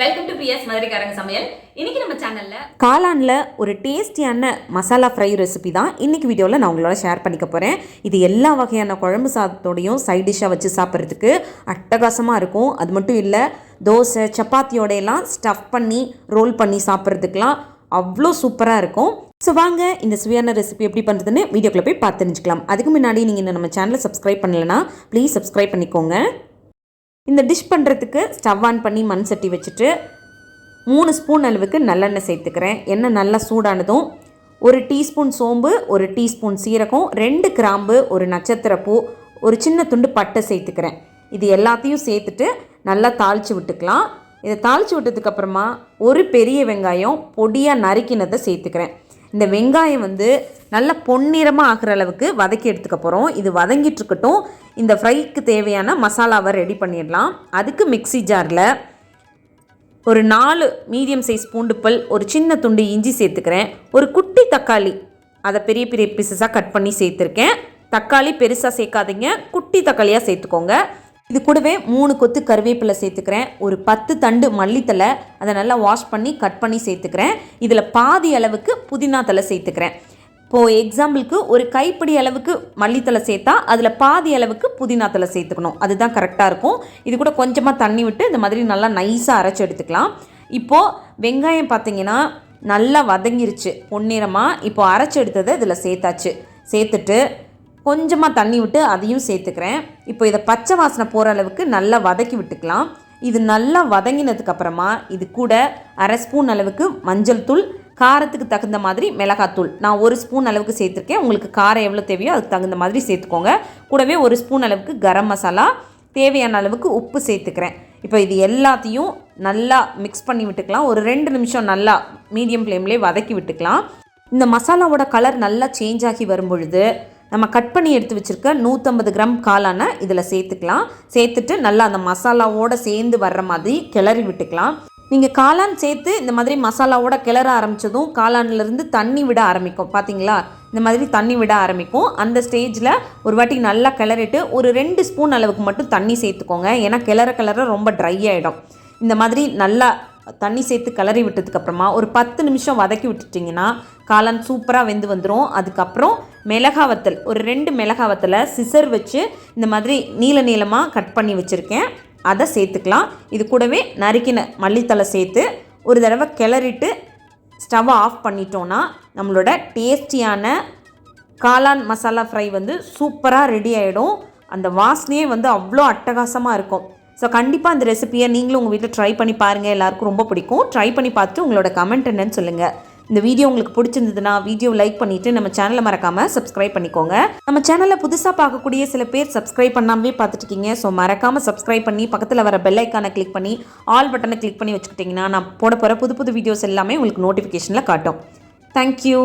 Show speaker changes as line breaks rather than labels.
Welcome to PS மதுரைக்காரங்க சமையல். இன்னைக்கு நம்ம சேனல்ல
காளானில் ஒரு டேஸ்டியான மசாலா ஃப்ரை ரெசிபி தான் இன்னைக்கு வீடியோவில் நான் உங்களோட ஷேர் பண்ணிக்க போகிறேன் இது எல்லா வகையான குழம்பு சாதத்தோடையும் சைட் டிஷ்ஷாக வச்சு சாப்பிட்றதுக்கு அட்டகாசமாக இருக்கும். அது மட்டும் இல்லை தோசை சப்பாத்தியோட எல்லாம் ஸ்டஃப் பண்ணி ரோல் பண்ணி சாப்பிட்றதுக்கெலாம் அவ்வளோ சூப்பராக இருக்கும். ஸோ வாங்க இந்த சுவையான ரெசிபி எப்படி பண்ணுறதுன்னு வீடியோக்குள்ளே போய் பார்த்து தெரிஞ்சுக்கலாம். அதுக்கு முன்னாடி நீங்கள் இந்த நம்ம சேனலை சப்ஸ்கிரைப் பண்ணலைன்னா ப்ளீஸ் சப்ஸ்கிரைப் பண்ணிக்கோங்க. இந்த டிஷ் பண்ணுறதுக்கு ஸ்டவ் ஆன் பண்ணி மண் சட்டி வச்சுட்டு மூணு ஸ்பூன் அளவுக்கு நல்லெண்ணெய் சேர்த்துக்கிறேன். எண்ணெய் நல்லா சூடானதும் ஒரு டீஸ்பூன் சோம்பு ஒரு டீஸ்பூன் சீரகம் ரெண்டு கிராம்பு ஒரு நட்சத்திரப்பூ ஒரு சின்ன துண்டு பட்டை சேர்த்துக்கிறேன். இது எல்லாத்தையும் சேர்த்துட்டு நல்லா தாளித்து விட்டுக்கலாம். இதை தாளித்து விட்டதுக்கப்புறமா ஒரு பெரிய வெங்காயம் பொடியாக நறுக்கினதை சேர்த்துக்கிறேன். இந்த வெங்காயம் வந்து நல்ல பொன்னிறமாக ஆகிற அளவுக்கு வதக்கி எடுத்துக்க போகிறோம் இது வதங்கிட்டு இருக்கட்டும். இந்த ஃப்ரைக்கு தேவையான மசாலாவை ரெடி பண்ணிடலாம். அதுக்கு மிக்ஸி ஜாரில் ஒரு நாலு மீடியம் சைஸ் பூண்டு பல் ஒரு சின்ன துண்டு இஞ்சி சேர்த்துக்கிறேன். ஒரு குட்டி தக்காளி அதை பெரிய பெரிய பீசஸாக கட் பண்ணி சேர்த்துருக்கேன். தக்காளி பெருசாக சேர்க்காதீங்க. குட்டி தக்காளியாக சேர்த்துக்கோங்க. இது கூடவே மூணு கொத்து கருவேப்பிலை சேர்த்துக்கிறேன். ஒரு பத்து தண்டு மல்லித்தலை அதை நல்லா வாஷ் பண்ணி கட் பண்ணி சேர்த்துக்கிறேன். இதில் பாதி அளவுக்கு புதினா தலை சேர்த்துக்கிறேன். இப்போது எக்ஸாம்பிளுக்கு ஒரு கைப்பிடி அளவுக்கு மல்லித்தலை சேர்த்தா அதில் பாதி அளவுக்கு புதினா தலை சேர்த்துக்கணும். அதுதான் கரெக்டாக இருக்கும். இது கூட கொஞ்சமாக தண்ணி விட்டு இந்த மாதிரி நல்லா நைஸாக அரைச்சி எடுத்துக்கலாம். இப்போது வெங்காயம் பார்த்தீங்கன்னா நல்லா வதங்கிருச்சு பொன்னிறமாக இப்போ அரைச்சி எடுத்ததை இதில் சேர்த்தாச்சு. சேர்த்துட்டு கொஞ்சமாக தண்ணி விட்டு அதையும் சேர்த்துக்கிறேன். இப்போ இதை பச்சை வாசனை போகிற அளவுக்கு நல்லா வதக்கி விட்டுக்கலாம். இது நல்லா வதங்கினதுக்கு அப்புறமா இது கூட அரை ஸ்பூன் அளவுக்கு மஞ்சள் தூள் காரத்துக்கு தகுந்த மாதிரி மிளகாத்தூள் நான் ஒரு ஸ்பூன் அளவுக்கு சேர்த்துருக்கேன். உங்களுக்கு காரம் எவ்வளோ தேவையோ அதுக்கு தகுந்த மாதிரி சேர்த்துக்கோங்க. கூடவே ஒரு ஸ்பூன் அளவுக்கு கரம் மசாலா தேவையான அளவுக்கு உப்பு சேர்த்துக்கிறேன். இப்போ இது எல்லாத்தையும் நல்லா மிக்ஸ் பண்ணி விட்டுக்கலாம். ஒரு ரெண்டு நிமிஷம் நல்லா மீடியம் ஃப்ளேம்லேயே வதக்கி விட்டுக்கலாம். இந்த மசாலாவோட கலர் நல்லா சேஞ்ச் ஆகி வரும் பொழுது நம்ம கட் பண்ணி எடுத்து வச்சுருக்க நூற்றம்பது கிராம் காளானை இதில் சேர்த்துக்கலாம். சேர்த்துட்டு நல்லா அந்த மசாலாவோட சேர்ந்து வர்ற மாதிரி கிளறி விட்டுக்கலாம். நீங்கள் காளான் சேர்த்து இந்த மாதிரி மசாலாவோட கிளற ஆரம்பித்ததும் காளான்லேருந்து தண்ணி விட ஆரம்பிக்கும். பார்த்தீங்களா இந்த மாதிரி தண்ணி விட ஆரம்பிக்கும். அந்த ஸ்டேஜில் ஒரு வாட்டி நல்லா கிளறிட்டு ஒரு ரெண்டு ஸ்பூன் அளவுக்கு மட்டும் தண்ணி சேர்த்துக்கோங்க. ஏன்னா கிளற கிளற ரொம்ப ட்ரை ஆகிடும் இந்த மாதிரி நல்லா தண்ணி சேர்த்து கிளறி விட்டதுக்கப்புறமா ஒரு பத்து நிமிஷம் வதக்கி விட்டுட்டிங்கன்னா காளான் சூப்பராக வெந்து வந்துடும் அதுக்கப்புறம் மிளகா வத்தல் ஒரு ரெண்டு மிளகா வத்தலை சிசர் வச்சு இந்த மாதிரி நீள நீளமாக கட் பண்ணி வச்சுருக்கேன். அதை சேர்த்துக்கலாம். இது கூடவே நறுக்கின மல்லித்தலை சேர்த்து ஒரு தடவை கிளறிட்டு ஸ்டவ்வை ஆஃப் பண்ணிட்டோன்னா நம்மளோட டேஸ்டியான காளான் மசாலா ஃப்ரை வந்து சூப்பராக ரெடி ஆகிடும் அந்த வாசனையே வந்து அவ்வளோ அட்டகாசமாக இருக்கும். ஸோ கண்டிப்பாக அந்த ரெசிபியை நீங்களும் உங்கள் வீட்டில் ட்ரை பண்ணி பாருங்கள் எல்லாருக்கும் ரொம்ப பிடிக்கும். ட்ரை பண்ணி பார்த்துட்டு உங்களோட கமெண்ட் என்னன்னு சொல்லுங்கள் இந்த வீடியோ உங்களுக்கு பிடிச்சிருந்ததுன்னா வீடியோ லைக் பண்ணிவிட்டு நம்ம சேனலை மறக்காமல் சப்ஸ்கிரைப் பண்ணிக்கோங்க. நம்ம சேனலில் புதுசாக பார்க்கக்கூடிய சில பேர் சப்ஸ்கிரைப் பண்ணாமே பார்த்துட்டுருக்கீங்க ஸோ மறக்காமல் சப்ஸ்கிரைப் பண்ணி பக்கத்தில் வர பெல் ஐக்கானை கிளிக் பண்ணி ஆல் பட்டனை கிளிக் பண்ணி வச்சுக்கிட்டிங்கன்னா நான் போட போகிற புது புது வீடியோஸ் எல்லாமே உங்களுக்கு நோட்டிஃபிகேஷனில் காட்டும். தேங்க்யூ